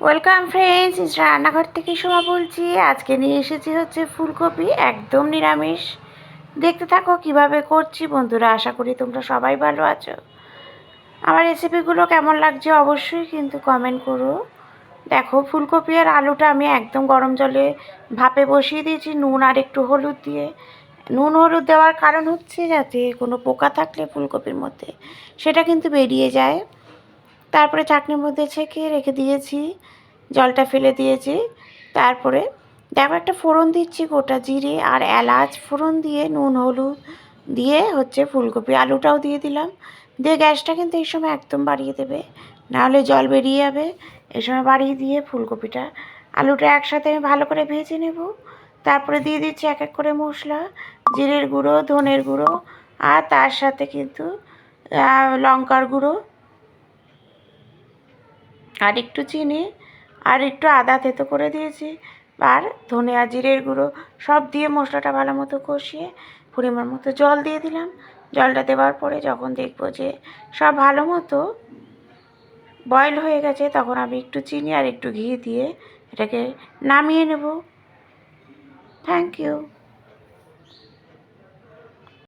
Welcome friends রান্নাঘর থেকে সোমা বলছি। আজকে নিয়ে এসেছি হচ্ছে ফুলকপি, একদম নিরামিষ। দেখতে থাকো কীভাবে করছি, বন্ধুরা, আশা করি তোমরা সবাই ভালো আছো। আমার রেসিপিগুলো কেমন লাগছে অবশ্যই কিন্তু কমেন্ট করো। দেখো, ফুলকপি আর আলুটা আমি একদম গরম জলে ভাপে বসিয়ে দিয়েছি, নুন আর একটু হলুদ দিয়ে। নুন, হলুদ দেওয়ার কারণ হচ্ছে যাতে কোনো পোকা থাকলে ফুলকপির মধ্যে, সেটা কিন্তু বেরিয়ে যায়। তারপরে চাটনির মধ্যে ছেঁকে রেখে দিয়েছি, জলটা ফেলে দিয়েছি। তারপরে দেখো একটা ফোড়ন দিচ্ছি, গোটা জিরে আর এলাচ ফোড়ন দিয়ে, নুন, হলুদ দিয়ে হচ্ছে ফুলকপি, আলুটাও দিয়ে দিলাম। দিয়ে গ্যাসটা কিন্তু এই সময় একদম বাড়িয়ে দেবে, নাহলে জল বেরিয়ে যাবে। এই সময় বাড়িয়ে দিয়ে ফুলকপিটা, আলুটা একসাথে আমি ভালো করে ভেজে নেব। তারপরে দিয়ে দিচ্ছি এক এক করে মশলা, জিরের গুঁড়ো, ধনের গুঁড়ো আর তার সাথে কিন্তু লঙ্কার গুঁড়ো। আর একটু চিনি আর একটু আদা থেতো করে দিয়েছি আর ধনে আর জিরের গুঁড়ো সব দিয়ে মশলাটা ভালো মতো কষিয়ে পরিমাণ মতো জল দিয়ে দিলাম। জলটা দেওয়ার পরে যখন দেখব যে সব ভালো মতো বয়েল হয়ে গেছে, তখন আমি একটু চিনি আর একটু ঘি দিয়ে এটাকে নামিয়ে নেব। Thank you